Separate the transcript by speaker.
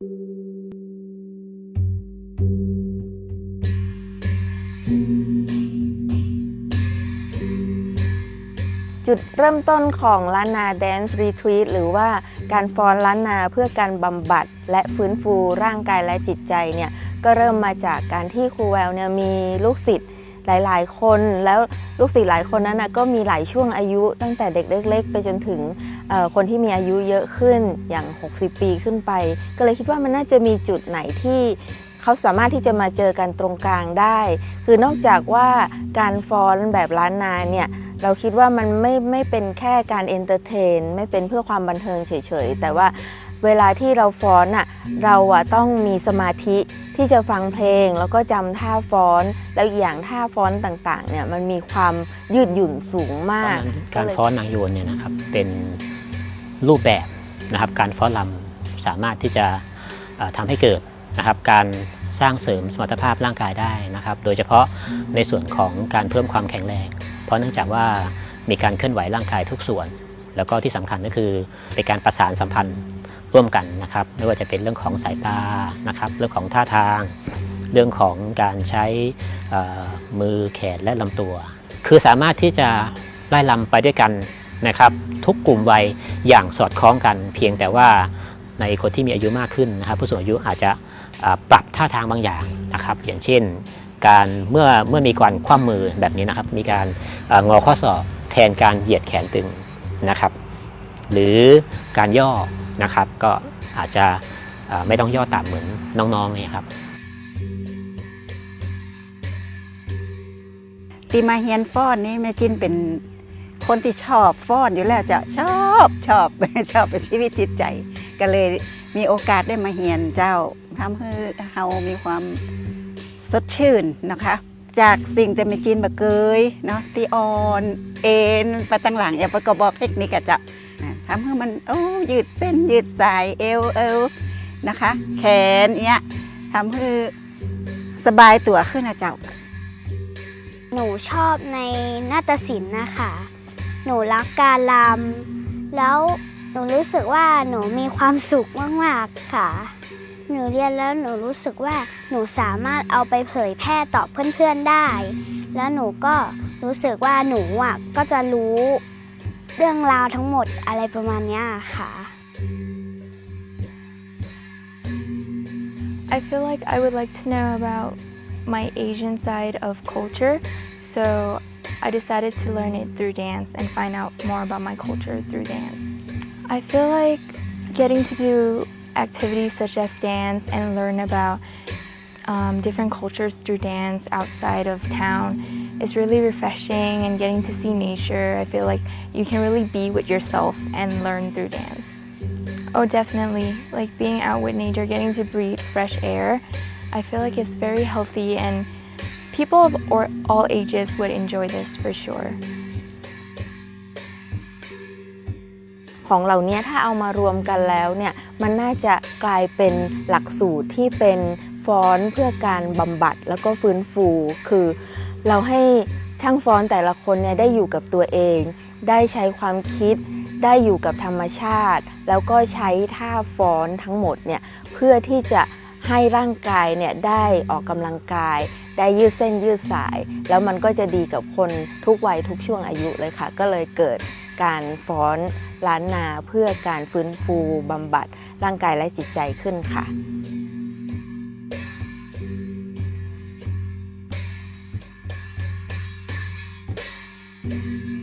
Speaker 1: จุดเริ่มต้นของล้านนา Dance Retreat หรือว่าการฟ้อนล้านนาเพื่อการบำบัด และฟื้นฟูร่างกายและจิตใจเนี่ยก็เริ่มมาจากการที่ครูแววเนี่ยมีลูกศิษย์ หลายๆ คนแล้วลูกศิษย์หลายคนนั้นนะก็มีหลายช่วงอายุ ตั้งแต่เด็กเล็ก ๆ ไปจนถึงคนที่มีอายุเยอะขึ้นอย่าง 60 ปีขึ้นไป ก็เลยคิดว่ามันน่าจะมีจุดไหนที่เขาสามารถที่จะมาเจอกันตรงกลางได้ คือนอกจากว่าการฟ้อนแบบล้านนาเนี่ยเราคิดว่ามันไม่ไม่เป็นแค่การเอนเตอร์เทน ไม่เป็นเพื่อความบันเทิงเฉยๆ แต่ว่า เวลาที่เราฟ้อนอะเราอะต้องมีสมาธิที่จะฟังเพลงแล้วก็จำท่าฟ้อน แล้วอีกอย่างท่าฟ้อนต่างๆเนี่ยมันมีความยืดหยุ่นสูงมาก
Speaker 2: การฟ้อนนางโยนเนี่ยนะครับเป็นรูปแบบนะครับการฟ้อนลำสามารถที่จะเอ่อทำให้เกิดนะครับการสร้างเสริมสมรรถภาพร่างกายได้นะครับ โดยเฉพาะในส่วนของการเพิ่มความแข็งแรง เพราะเนื่องจากว่ามีการเคลื่อนไหวร่างกายทุกส่วน แล้วก็ที่สำคัญก็คือเป็นการประสานสัมพันธ์ ร่วมกันนะครับ ไม่ว่าจะเป็นเรื่องของสายตานะครับเรื่องของท่าทาง เรื่องของการใช้มือแขนและลำตัว คือสามารถที่จะไล่ลำไปด้วยกันนะครับ ทุกกลุ่มวัยอย่างสอดคล้องกัน เพียงแต่ว่าในคนที่มีอายุมากขึ้นนะครับ ผู้สูงอายุอาจจะปรับท่าทางบางอย่างนะครับ อย่างเช่น การเมื่อเมื่อมีการคว่ำมือแบบนี้นะครับ มีการงอข้อศอกแทนการเหยียดแขนตึงนะครับ หรือการย่อนะครับ ก็อาจจะไม่ต้องย่อต่ำเหมือนน้องๆนี่ครับ
Speaker 3: ตีมาเฮียนฟ้อนนี่แม่จินเป็นคนที่ชอบฟ้อนอยู่แล้วจะชอบชอบชอบเป็นชีวิตจิตใจ ก็เลยมีโอกาสได้มาเฮียนเจ้าทำให้เฮามีความสดชื่นนะคะ จากสิ่งแต่แม่จินบ่เคยเนาะที่อ่อนเอ็นไปตั้งหลังอย่าประกอบอกเทคนิคอะจะ ทำให้มันโอ้ยืดเส้นยืดสายเอวเอวนะคะ แขนเนี้ยทำให้สบายตัวขึ้นนะเจ้า
Speaker 4: หนูชอบในนาฏศิลป์นะคะ หนูรักการลำแล้วหนูรู้สึกว่าหนูมีความสุขมากๆค่ะ หนูเรียนแล้วหนูรู้สึกว่าหนูสามารถเอาไปเผยแพร่ต่อเพื่อนๆได้ แล้วหนูก็รู้สึกว่าหนูอะก็จะรู้ เรื่องราวทั้งหมดอะไรประมาณเนี้ยค่ะ
Speaker 5: I feel like I would like to know about my Asian side of culture, so I decided to learn it through dance and find out more about my culture through dance. I feel like getting to do activities such as dance and learn about um, different cultures through dance outside of town is really refreshing and getting to see nature. I feel like you can really be with yourself and learn through dance. Oh, definitely. Like being out with nature, getting to breathe fresh air. I feel like it's very healthy and people of or, all ages would enjoy this for sure.
Speaker 1: ของเหล่านี้ถ้าเอามารวมกันแล้วเนี่ยมันน่าจะกลายเป็นหลักสูตรที่เป็นฟ้อนเพื่อการบำบัดแล้วก็ฟื้นฟู คือ เราให้ช่างฟ้อนแต่ละคนเนี่ยได้อยู่กับตัวเอง ได้ใช้ความคิด ได้อยู่กับธรรมชาติ แล้วก็ใช้ท่าฟ้อนทั้งหมดเนี่ยเพื่อที่จะให้ร่างกายเนี่ยได้ออกกำลังกาย ได้ยืดเส้นยืดสาย แล้วมันก็จะดีกับคนทุกวัยทุกช่วงอายุเลยค่ะ ก็เลยเกิดการฟ้อนล้านนาเพื่อการฟื้นฟูบำบัดร่างกายและจิตใจขึ้นค่ะ
Speaker 5: Thank you.